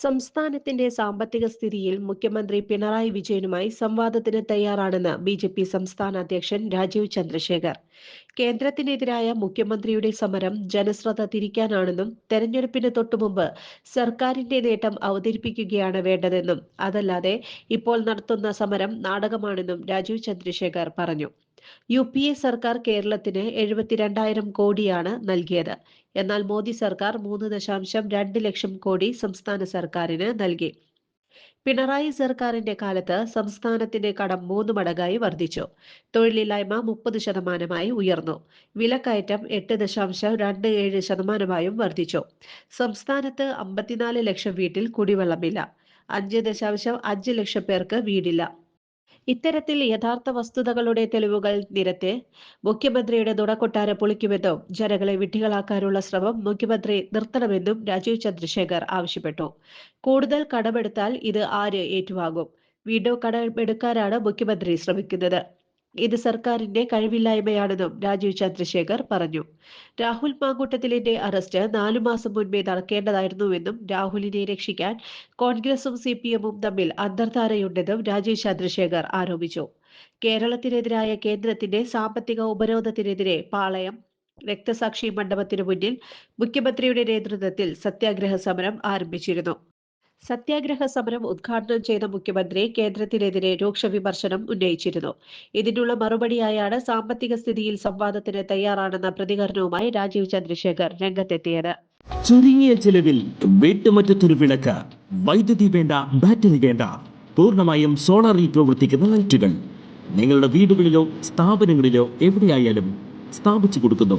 സംസ്ഥാനത്തിന്റെ സാമ്പത്തിക സ്ഥിതിയിൽ മുഖ്യമന്ത്രി പിണറായി വിജയനുമായി സംവാദത്തിന് തയ്യാറാണെന്ന് ബി ജെ പി സംസ്ഥാന അധ്യക്ഷൻ രാജീവ് ചന്ദ്രശേഖർ. കേന്ദ്രത്തിനെതിരായ മുഖ്യമന്ത്രിയുടെ സമരം ജനശ്രദ്ധ തിരിക്കാനാണെന്നും തെരഞ്ഞെടുപ്പിന് തൊട്ടുമുമ്പ് സർക്കാരിന്റെ നേട്ടം അവതരിപ്പിക്കുകയാണ് വേണ്ടതെന്നും അതല്ലാതെ ഇപ്പോൾ നടത്തുന്ന സമരം നാടകമാണെന്നും രാജീവ് ചന്ദ്രശേഖർ പറഞ്ഞു. യു പി എ സർക്കാർ കേരളത്തിന് എഴുപത്തിരണ്ടായിരം കോടിയാണ് നൽകിയത്. എന്നാൽ മോദി സർക്കാർ മൂന്ന് ദശാംശം രണ്ട് ലക്ഷം കോടി സംസ്ഥാന സർക്കാരിന് നൽകി. പിണറായി സർക്കാരിന്റെ കാലത്ത് സംസ്ഥാനത്തിന്റെ കടം മൂന്ന് മടങ്ങായി വർദ്ധിച്ചു. തൊഴിലില്ലായ്മ മുപ്പത് ശതമാനമായി ഉയർന്നു. വിലക്കയറ്റം എട്ട് ദശാംശം രണ്ട് ഏഴ് ശതമാനമായും വർദ്ധിച്ചു. സംസ്ഥാനത്ത് അമ്പത്തിനാല് ലക്ഷം വീട്ടിൽ കുടിവെള്ളമില്ല. അഞ്ച് ദശാംശം അഞ്ച് ലക്ഷം പേർക്ക് വീടില്ല. ഇത്തരത്തിൽ യഥാർത്ഥ വസ്തുതകളുടെ തെളിവുകൾ നിരത്തെ മുഖ്യമന്ത്രിയുടെ നുണക്കൊട്ടാര പൊളിക്കുമെന്നും ജനങ്ങളെ വിഡ്ഢികളാക്കാനുള്ള ശ്രമം മുഖ്യമന്ത്രി നിർത്തണമെന്നും രാജീവ് ചന്ദ്രശേഖർ ആവശ്യപ്പെട്ടു. കൂടുതൽ കടമെടുത്താൽ ഇത് ആര് ഏറ്റുവാങ്ങും? വീണ്ടും കടമെടുക്കാനാണ് മുഖ്യമന്ത്രി ശ്രമിക്കുന്നത്. ഇത് സർക്കാരിന്റെ കഴിവില്ലായ്മയാണെന്നും രാജീവ് ചന്ദ്രശേഖർ പറഞ്ഞു. രാഹുൽ മാങ്കൂട്ടത്തിലിന്റെ അറസ്റ്റ് നാലു മാസം മുൻപേ നടക്കേണ്ടതായിരുന്നുവെന്നും രാഹുലിനെ രക്ഷിക്കാൻ കോൺഗ്രസും സി പി എമ്മും തമ്മിൽ അന്തർധാരയുണ്ടെന്നും രാജീവ് ചന്ദ്രശേഖർ ആരോപിച്ചു. കേരളത്തിനെതിരായ കേന്ദ്രത്തിന്റെ സാമ്പത്തിക ഉപരോധത്തിനെതിരെ പാളയം രക്തസാക്ഷി മണ്ഡപത്തിനു മുന്നിൽ മുഖ്യമന്ത്രിയുടെ നേതൃത്വത്തിൽ സത്യാഗ്രഹ സമരം ആരംഭിച്ചിരുന്നു. സത്യാഗ്രഹ സമരം ഉദ്ഘാടനം ചെയ്ത മുഖ്യമന്ത്രി കേന്ദ്രത്തിനെതിരെ രൂക്ഷ വിമർശനം ഉന്നയിച്ചിരുന്നു. ഇതിനുള്ള മറുപടിയായാണ് സാമ്പത്തിക സ്ഥിതിയിൽ സംവാദത്തിന് തയ്യാറാണെന്ന പ്രതികരണവുമായി രാജീവ് ചന്ദ്രശേഖർ രംഗത്തെത്തിയത്. ചുരുങ്ങിയ ചിലവിൽ വീട്ടുമുറ്റത്തൊരു വിളക്ക് വൈദ്യുതി വേണ്ട ബാറ്ററി വേണ്ട പൂർണമായും സോളാറിൽ പ്രവർത്തിക്കുന്ന ലൈറ്റുകൾ നിങ്ങളുടെ വീടുകളിലോ സ്ഥാപനങ്ങളിലോ എവിടെയായാലും സ്ഥാപിച്ചു കൊടുക്കുന്നു.